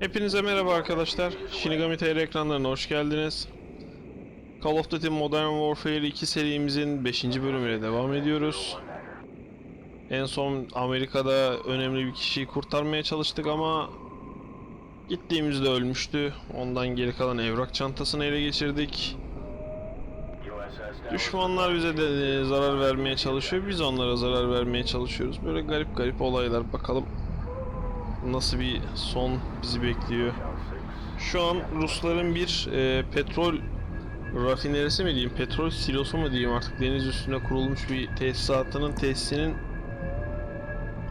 Hepinize merhaba arkadaşlar. Shinigami TR ekranlarına hoş geldiniz. Call of Duty Modern Warfare 2 serimizin 5. bölümüne devam ediyoruz. En son Amerika'da önemli bir kişiyi kurtarmaya çalıştık ama gittiğimizde ölmüştü. Ondan geri kalan evrak çantasını ele geçirdik. Düşmanlar bize de e, zarar vermeye çalışıyor. Biz onlara zarar vermeye çalışıyoruz. Böyle garip garip olaylar. Bakalım nasıl bir son bizi bekliyor. Şu an Rusların bir e, petrol rafinerisi mi diyeyim, petrol silosu mu diyeyim artık deniz üstüne kurulmuş bir tesisatının tesisinin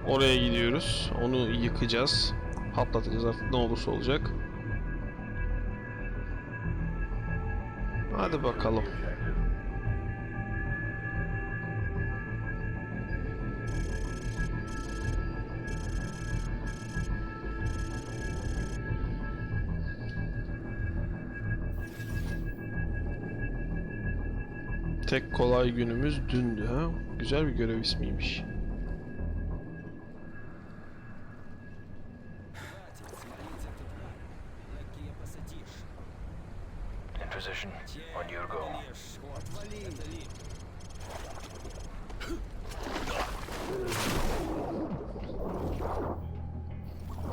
oraya gidiyoruz. Onu yıkacağız. Patlatacağız artık ne olursa olacak. Hadi bakalım. Tek kolay günümüz dündü ha. Güzel bir görev ismiymiş. Position, on your go.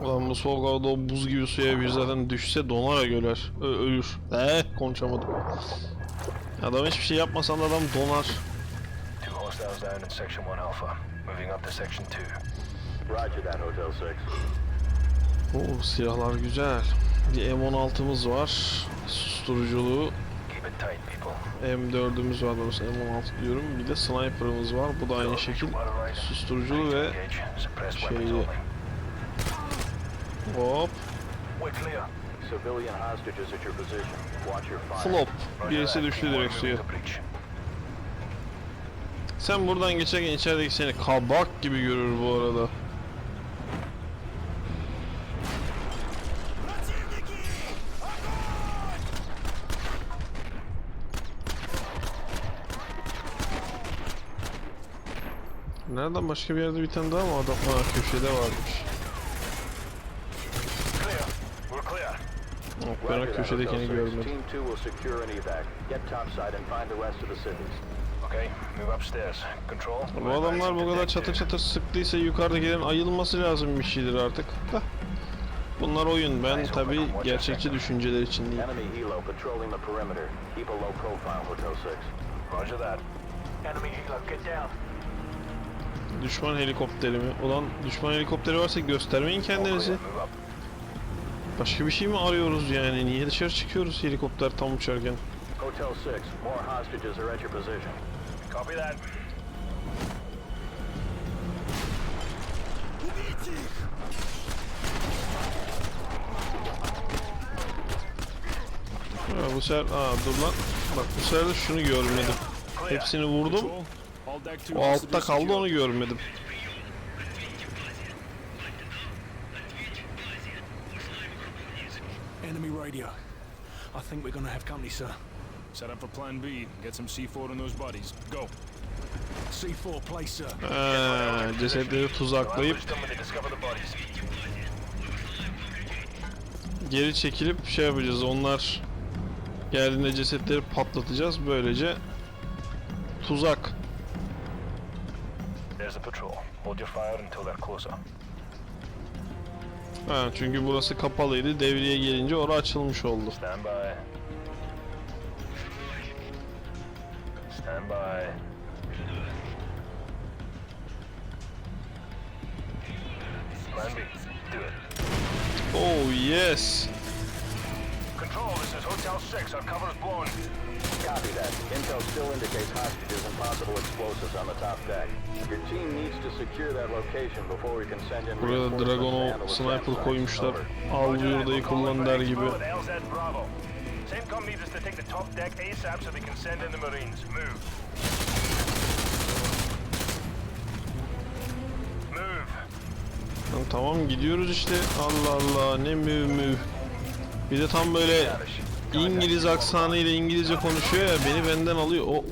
Ulan bu soğuk havada o buz gibi suya bir zaten düşse donar göler. Ö- ölür. Eh konuşamadım. Adam hiçbir şey yapmasan da adam donar. Two hostiles down in Section 1 Alpha. Moving up to Section 2. Roger that, Hotel 6. Oo silahlar güzel. Bir M16'mız var. Susturuculuğu. Keep it tight, people. M4'ümüz var doğrusu M16 diyorum. Bir de sniper'ımız var. Bu da aynı şekil. Susturuculu ve şeyli. hop. Civilian hostages at your position. Flop. Birisi düştü direkt suya. Sen buradan geçerken içerideki seni kabak gibi görür bu arada. Nereden başka bir yerde bir tane daha mı adam? Ha köşede varmış. Clear. We're clear. Yok ben o Roger that, köşedekini Hotel 6. görmedim. Team 2 will secure an evac. Get topside and find the rest of the cities. Okay, move upstairs. Control. Bu adamlar bu kadar çatır çatır sıktıysa yukarıdakilerin ayılması lazım bir şeydir artık. Da. Bunlar oyun. Ben tabi gerçekçi düşünceler için değil. Enemy helo patrolling the perimeter. Keep a low profile, Hotel 6. Roger that. Enemy helo, get down. Düşman helikopteri mi? Ulan düşman helikopteri varsa göstermeyin kendinizi. Başka bir şey mi arıyoruz yani? Niye dışarı çıkıyoruz helikopter tam uçarken? Hotel 6, more hostages are at your position. Copy that. Ha, bu sefer... Aa dur lan. Bak bu sefer de şunu görmedim. Hepsini vurdum. O altta kaldı onu görmedim. Enemy radio. I think we're gonna have company, sir. Set up for plan B. Get some C4 in those bodies. Go. C4 place, sir. Ha, cesetleri tuzaklayıp geri çekilip şey yapacağız. Onlar geldiğinde cesetleri patlatacağız. Böylece tuzak. There's a patrol. Hold your fire until they're closer. Ha, çünkü burası kapalıydı. Devreye gelince orası açılmış oldu. Stand by. Stand by. Plan B. Do it. Oh yes. Control, this is Hotel 6. Our cover is blown. Copy that. Intel still indicates hostages and possible explosives on the top deck. Your team needs to secure that location before we can send in Buraya da Dragon'u sniper koymuşlar. We're kullan calling der gibi. CENTCOM needs us to take the top deck ASAP so they can send in the Marines. Move. Tamam gidiyoruz işte. Allah Allah ne müv müv. Bir de tam böyle İngiliz aksanıyla İngilizce konuşuyor ya beni benden alıyor. O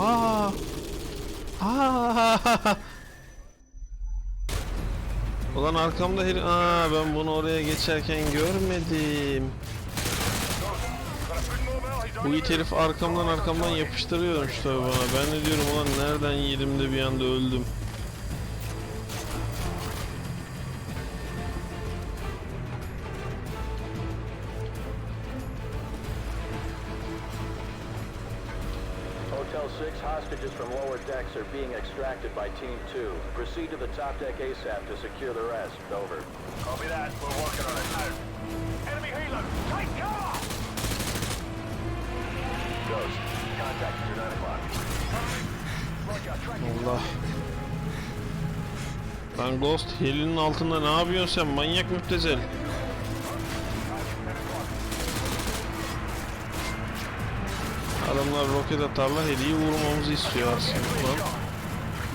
Aa! Aa! Ulan arkamda heri... Aa ben bunu oraya geçerken görmedim. Bu it herif arkamdan arkamdan yapıştırıyormuş tabi bana. Ben de diyorum ulan nereden yedim de bir anda öldüm. Decks are being extracted by Team 2. Proceed to the top deck ASAP to secure the rest. Over. Copy that. We're working on it. Out. Enemy helo. Take cover. Ghost, contact you 9 o'clock. Roger. Allah. Lan Ghost helinin altında ne yapıyorsun sen manyak müptezel. Adamlar roket atarlar heliyi vurmamızı istiyor aslında.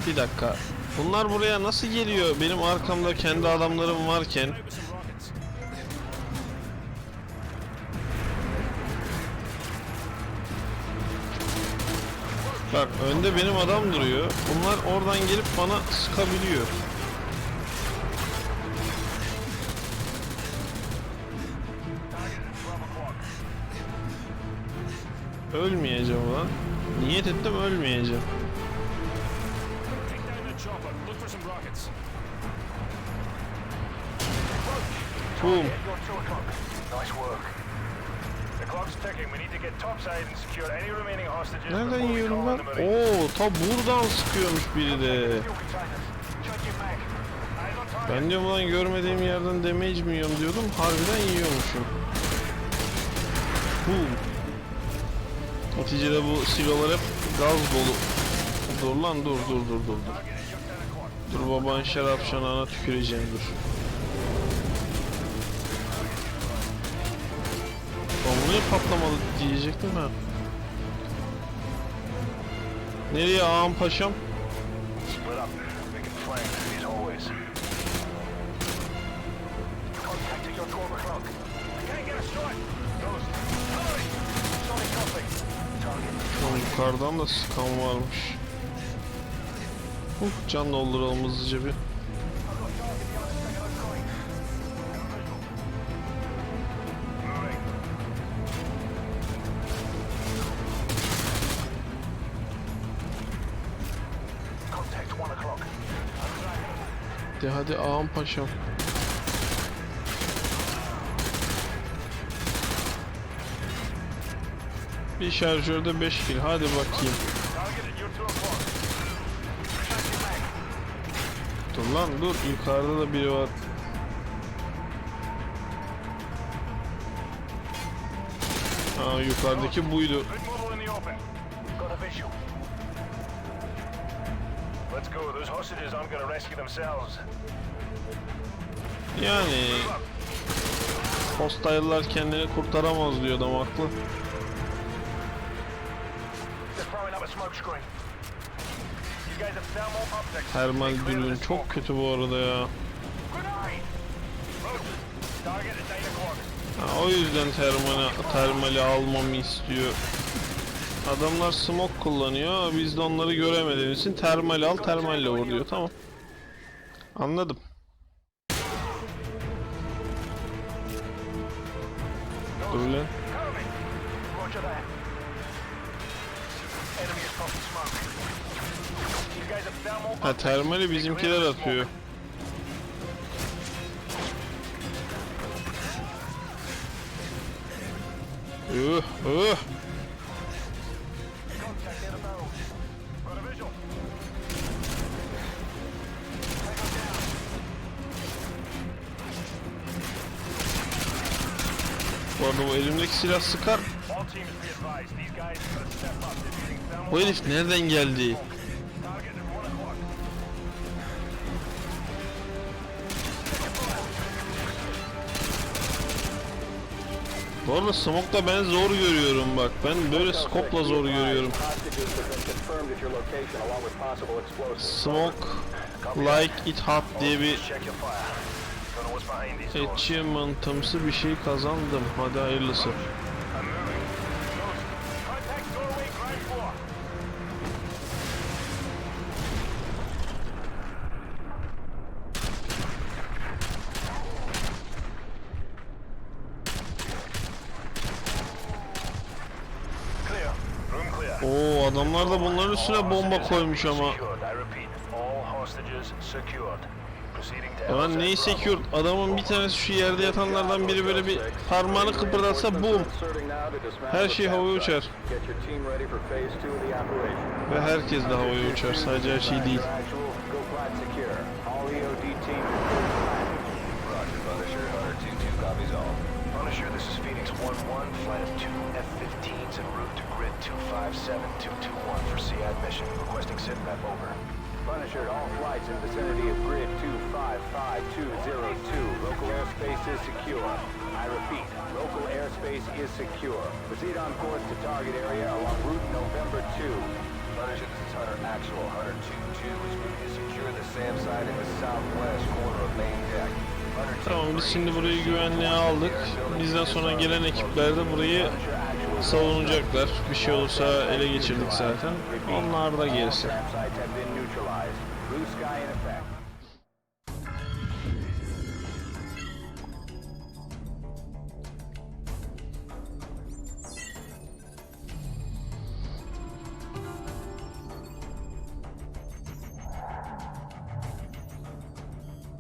Bir dakika. Bunlar buraya nasıl geliyor? Benim arkamda kendi adamlarım varken. Bak önde benim adam duruyor. Bunlar oradan gelip bana sıkabiliyor. Topside and secure any remaining hostages Nereden yiyorum lan? Oo, ta buradan sıkıyormuş biri de. Ben diyorum lan görmediğim yerden damage mi yiyorum diyordum. Harbiden yiyormuşum. Boom. Neticede bu silolar hep gaz dolu. Dur lan dur dur dur dur. dur. Target is just 10 o'clock. Dur baban şarap çanağına tüküreceğim dur. Bu niye patlamadı diyecektim ha. Nereye ağam paşam? Yukarıdan da sıkan varmış. Uf can dolduralım hızlıca bir. Moving. Contact 1 o'clock. De hadi ağam paşam. Bir şarjörde 5 kill hadi bakayım. Target at your 2 o'clock. Changing mag. Dur lan dur yukarıda da biri var. Aa yukarıdaki buydu. Yani Hostile'lar kendini kurtaramaz diyor adam haklı. Termal dürbün çok kötü bu arada ya. Grenade! Roger. Target at 9 o'clock. Ha, o yüzden termali, termali almamı istiyor. Adamlar smoke kullanıyor. Biz de onları göremediğimiz için termal al termalle vur diyor. Tamam. Anladım. Dur lan. Ha termali bizimkiler atıyor. a visual. Bu arada bu elimdeki silah sıkar. Bu herif nereden geldi? Bu arada smoke'da ben zor görüyorum bak. Ben böyle scope'la 6, zor görüyorum. Smoke like it hot diye bir achievement'ımsı bir şey kazandım. Hadi hayırlısı. Adamlar da bunların üstüne bomba koymuş ama. Secured. Secured. LZ neyi sekiyor? Adamın bir tanesi şu yerde yatanlardan biri böyle bir parmağını kıpırdatsa boom. Her şey havaya uçar. Ve herkes de havaya uçar. Sadece her şey değil. Actual. Hunter 2-2 is moving to secure the SAM site in the southwest corner of main deck. Tamam biz şimdi burayı güvenliğe aldık. Bizden sonra gelen ekipler de burayı savunacaklar. Bir şey olursa ele geçirdik zaten. Onlar da gerisi.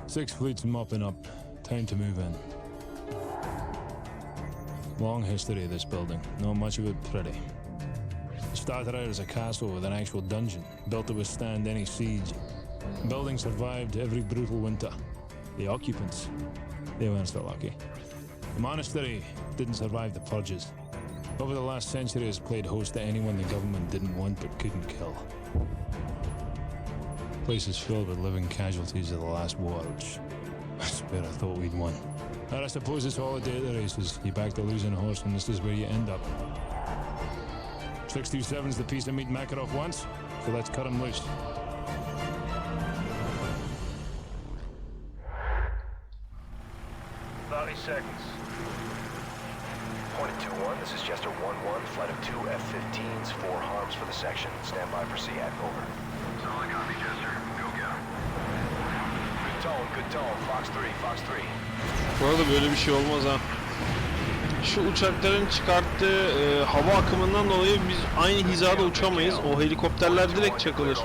Six fleets mopping up. Time to move in. Long history of this building. Not much of it pretty. It started out as a castle with an actual dungeon, built to withstand any siege. The building survived every brutal winter. The occupants, they weren't so lucky. The monastery didn't survive the purges. Over the last century, has played host to anyone the government didn't want but couldn't kill. Place is filled with living casualties of the last war, which I swear I thought we'd won. And I suppose it's all a day of the races. You back the losing horse, and this is where you end up. 627's the piece of meat Makarov wants, so let's cut him loose. Şey olmaz ha. Şu uçakların çıkarttığı e, hava akımından dolayı biz aynı hizada uçamayız. O helikopterler direkt çakılır.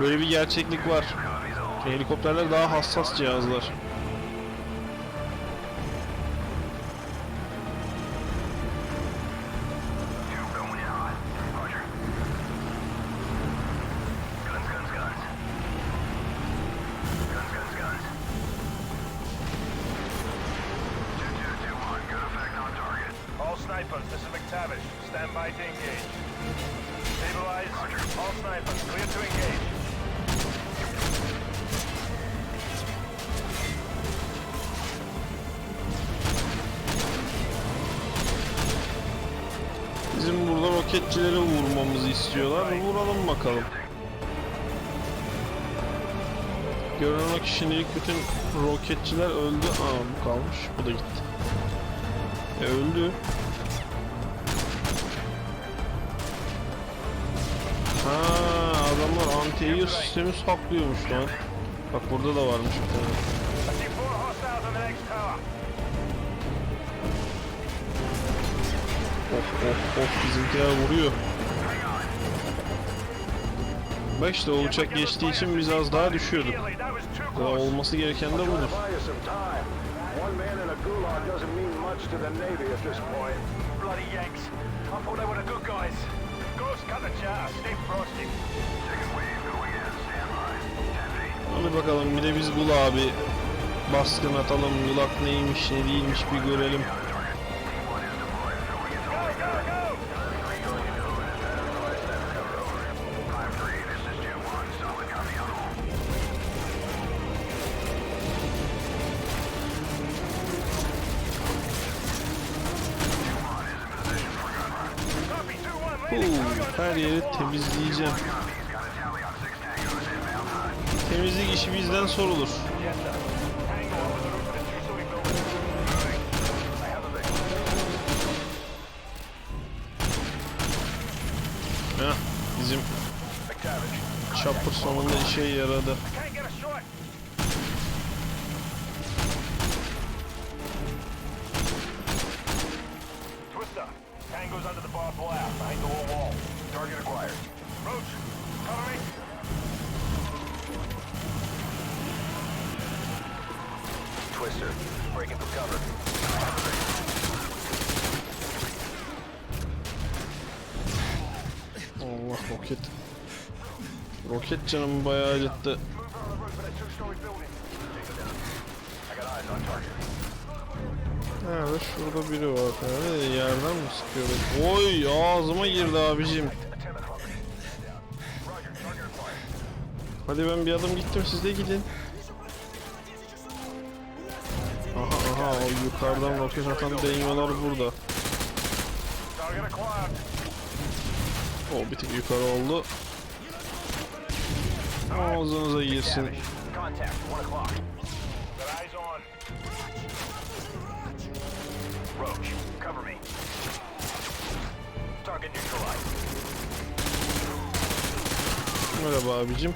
Böyle bir gerçeklik var. Helikopterler daha hassas cihazlar. Roketçiler öldü. Aa bu kalmış. Bu da gitti. E öldü. Ha adamlar anti sistemi saklıyormuş lan. Bak burada da varmış. Of of of bizimkiler vuruyor. Bak işte o uçak geçtiği için biz az daha düşüyorduk. Ya olması gereken de budur. to buy you some time. One man in a gulag doesn't mean much to the Navy at this point. Bloody Yanks. I thought they were the good guys. Ghost, cut the chatter. Stay frosty. Second wave going in. Stand by. 10 feet. Hadi bakalım bir de biz Gul abi baskın atalım. Gulak neymiş ne değilmiş bir görelim. Her yeri temizleyeceğim. Temizlik işi bizden sorulur. Heh, bizim chopper sonunda işe yaradı. Got eyes on target. Nerede? Şurada biri var. Nerede? Yerden mi sıkıyor? Oy ağzıma girdi abicim. Hadi ben bir adım gittim siz de gidin. Aha aha o yukarıdan roket atan denyolar burada. O bir tık yukarı oldu. Ağzınıza girsin. Merhaba abicim.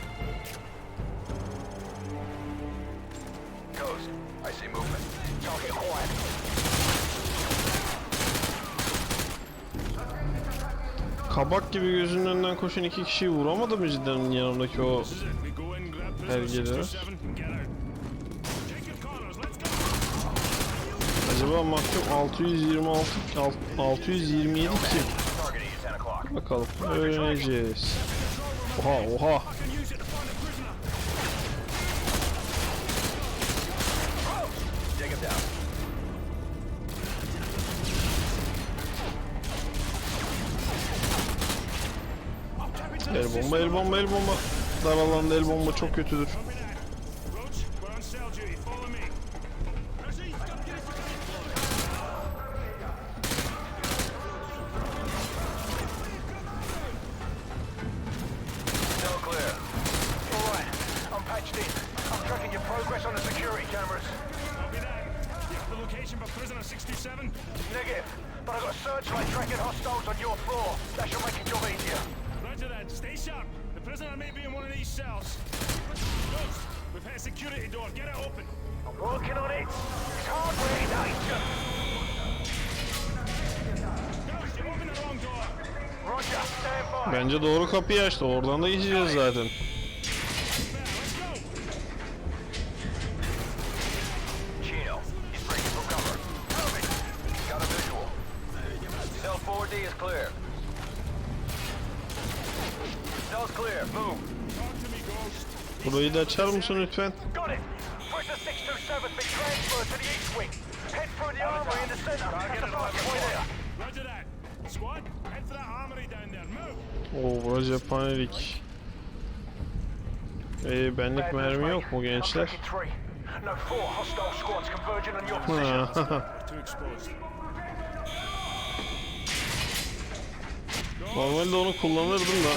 Kabak gibi gözünün önünden koşan iki kişiyi vuramadı mı cidden yanımdaki o This is it. We go in, grab Her prisoner gelir. 627 and get out. Take your corners, let's go! acaba mahkum 626 alt- 627 kim? Target you, 10 o'clock. Bakalım öğreneceğiz. Oha oha. can use it to find a prisoner! Take him down. El bomba el bomba el bomba. Dar alanda el bomba çok kötüdür. Roach, we're on cell duty. Follow me. Percy, come get it. Still clear. All right, I'm patched in. I'm tracking your progress on the security cameras. Copy that. You have the location for prisoner 627? Negative, but I've got searchlight tracking hostiles on your floor. That should make your job easier. Roger that. Stay sharp. The prisoner may be in one of these cells. Ghost, we've hit a security door. Get it open. I'm working on it. It's hard work, danger. Ghost, you opened the wrong door. Roger, stand by. Bence doğru kapıyı açtı. Oradan da geçeceğiz zaten. That armory down there. Move. Oo burası cephanelik. Ee, benlik mermi yok mu gençler? Normalde onu kullanırdım da.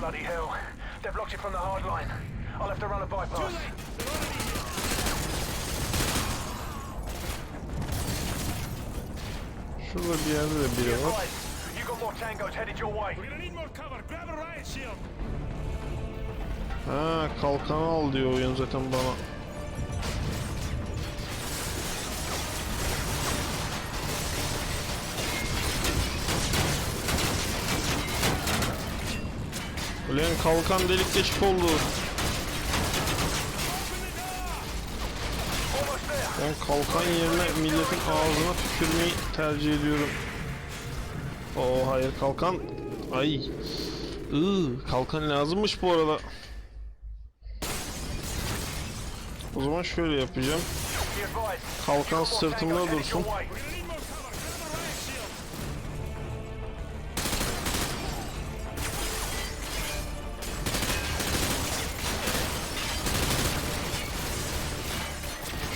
Bloody hell. They've locked it from the hard line. I'll have to run a bypass. Şurada bir yerde de biri var. Advise, you got more tangos headed your way. We're gonna need more cover. Grab a riot shield. Ha kalkanı al diyor oyun zaten bana. Ulan kalkan delik deşik oldu. Ben kalkan yerine milletin ağzına tükürmeyi tercih ediyorum. Oo hayır kalkan. Ay. Iı, kalkan lazımmış bu arada. O zaman şöyle yapacağım. Kalkan sırtımda dursun.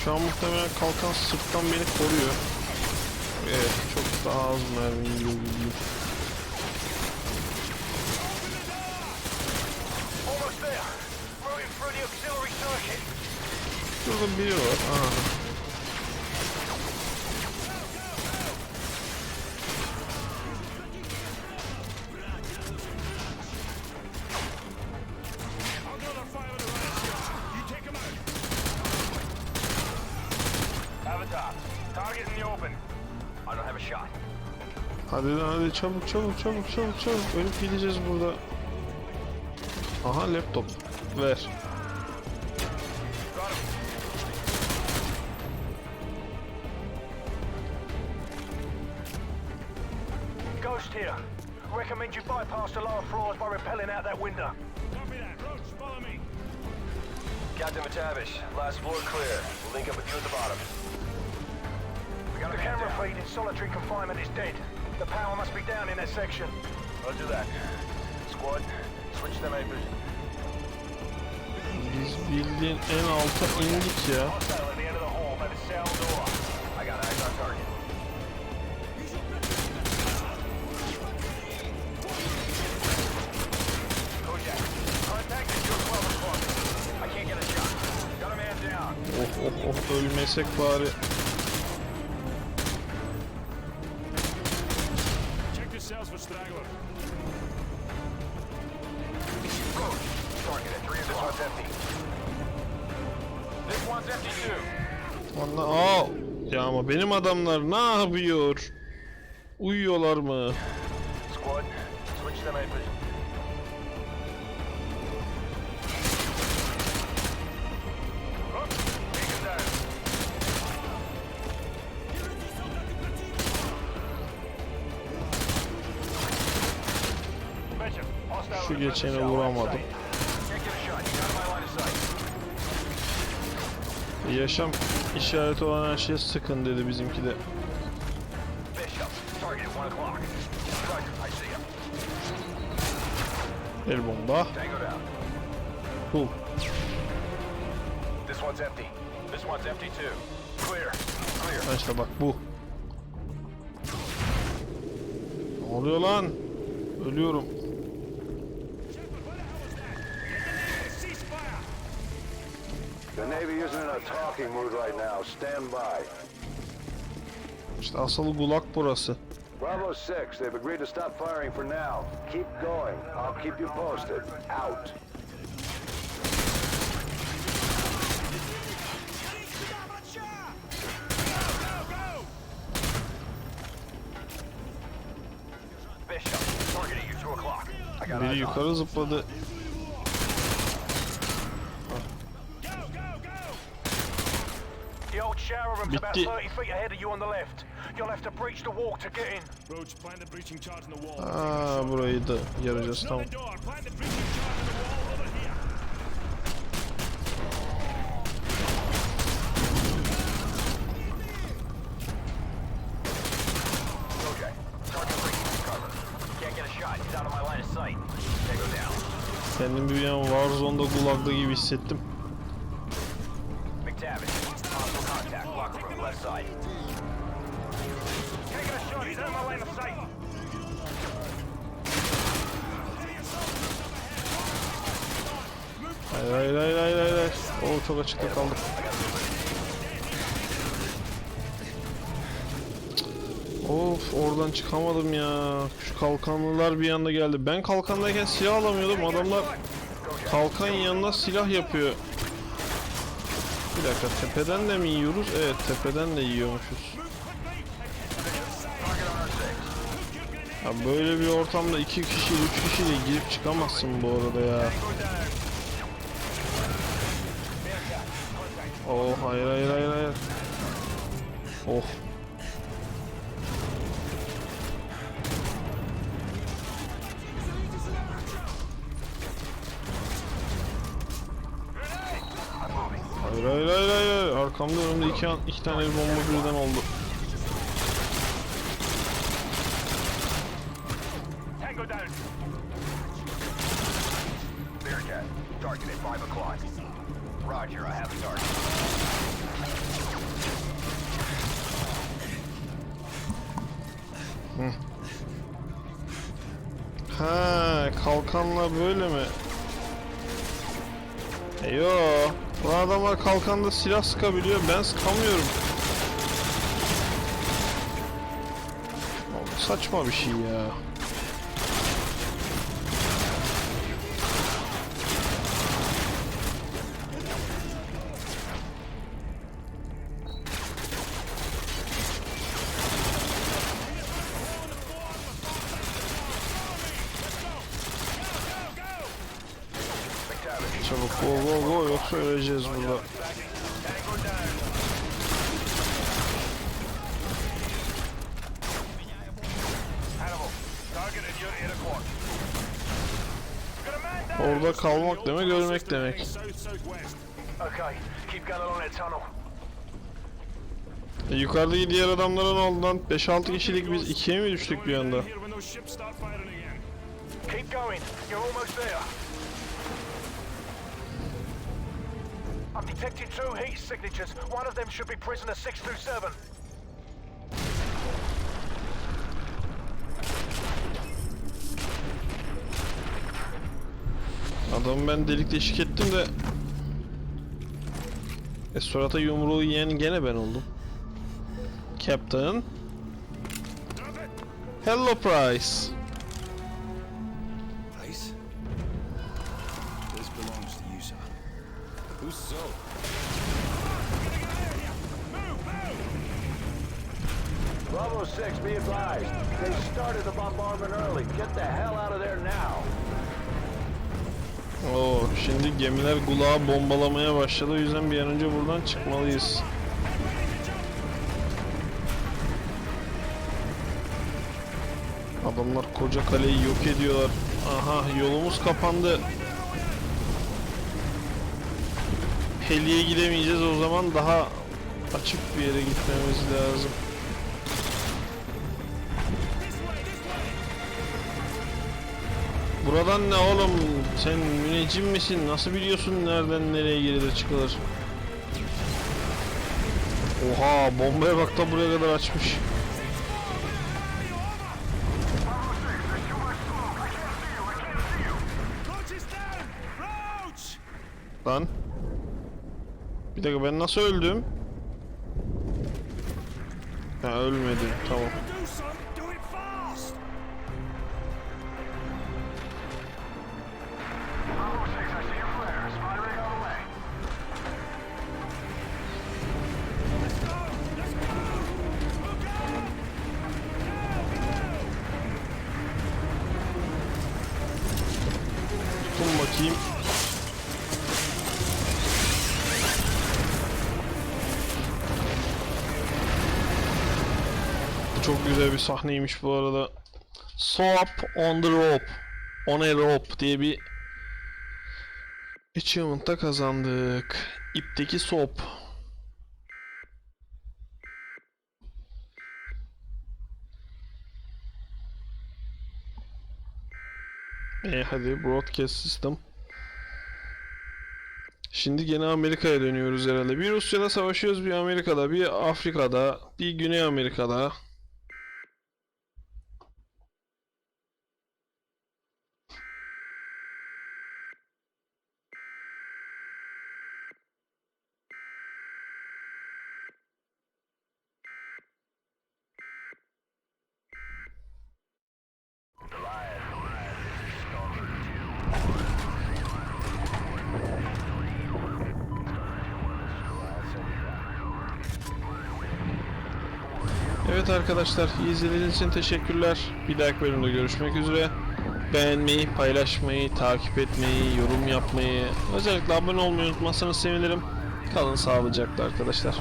Şu an muhtemelen kalkan sırttan beni koruyor. Evet çok daha az mermi circuit. Şurada biri var. Aha. Hadi hadi çabuk çabuk çabuk çabuk çabuk. Ölüp gideceğiz burada. Aha laptop. Ver. Confinement is dead. The power must be down in that section. Roger that. Squad, switch them apers. Biz bildiğin en alta indik ya. Hostile at the end of adamlar ne yapıyor? Uyuyorlar mı? Squad, switch hostile Şu geçeni vuramadım. outside. Can't get a shot. He's out of my line of sight. Yaşam işareti olan her şeye sıkın dedi bizimki de. Bishop, target at 1 o'clock. Roger, I see him. El bomba. Cool. Ha işte bak bu. Ne oluyor lan? Ölüyorum. Navy isn't in a talking mood right now. Stand by. İşte asıl gulak burası. Bravo 6, they've agreed to stop firing for now. Keep going. I'll keep you posted. Out. Bishop, target at you 2 o'clock. I got Biri yukarı zıpladı. The old shower room's about Bitti. 30 feet ahead of you on the left. You'll have to breach the wall to get in. Roach, plant the breaching charge in the wall. Aa burayı da yarayacağız tamam. the door. Plant the breaching charge in çok açıkta kaldık. Of oradan çıkamadım ya. Şu kalkanlılar bir anda geldi. Ben kalkandayken silah alamıyordum. Adamlar kalkan yanına silah yapıyor. Bir dakika tepeden de mi yiyoruz? Evet tepeden de yiyormuşuz. Ya böyle bir ortamda iki kişi, üç kişiyle girip çıkamazsın bu arada ya. Oh hayır hayır hayır hayır. Oh. Hayır hayır hayır hayır. Arkamda önümde iki, iki tane bomba birden oldu. Ha, kalkanla böyle mi? E, Yo, bu adamlar kalkanda silah sıkabiliyor, ben sıkamıyorum. Saçma bir şey ya. McTavish, Çabuk go go go yoksa öleceğiz burada. Tango down. Hannibal, Roger, 8 o'clock. Got a man down. Orada kalmak demek ölmek demek. E, yukarıdaki diğer adamların oldu lan. 5-6 kişilik biz ikiye mi düştük bir anda? I've detected two heat signatures. One of them should be prisoner 627. Adamı ben delik deşik ettim de e surata yumruğu yiyen gene ben oldum. Captain. Hello Price. Bravo 6, be advised. They started the bombardment early. Get the hell out of there now. Oo, şimdi gemiler Gulağı bombalamaya başladı. O yüzden bir an önce buradan çıkmalıyız. Adamlar koca kaleyi yok ediyorlar. Aha yolumuz kapandı. Heli'ye gidemeyeceğiz o zaman daha açık bir yere gitmemiz lazım. Buradan ne oğlum? Sen müneccim misin? Nasıl biliyorsun nereden nereye girilir çıkılır? Oha bombaya bak da buraya kadar açmış. Lan. Bir dakika ben nasıl öldüm? Ha ölmedim tamam. Sahneymiş bu arada. Swap on the rope. On a rope diye bir achievement'ta kazandık. İpteki sop. E hadi broadcast system. Şimdi gene Amerika'ya dönüyoruz herhalde. Bir Rusya'da savaşıyoruz, bir Amerika'da, bir Afrika'da, bir Güney Amerika'da. Evet arkadaşlar, izlediğiniz için teşekkürler. Bir dahaki bölümde görüşmek üzere. Beğenmeyi, paylaşmayı, takip etmeyi, yorum yapmayı, özellikle abone olmayı unutmazsanız sevinirim. Kalın sağlıcakla arkadaşlar.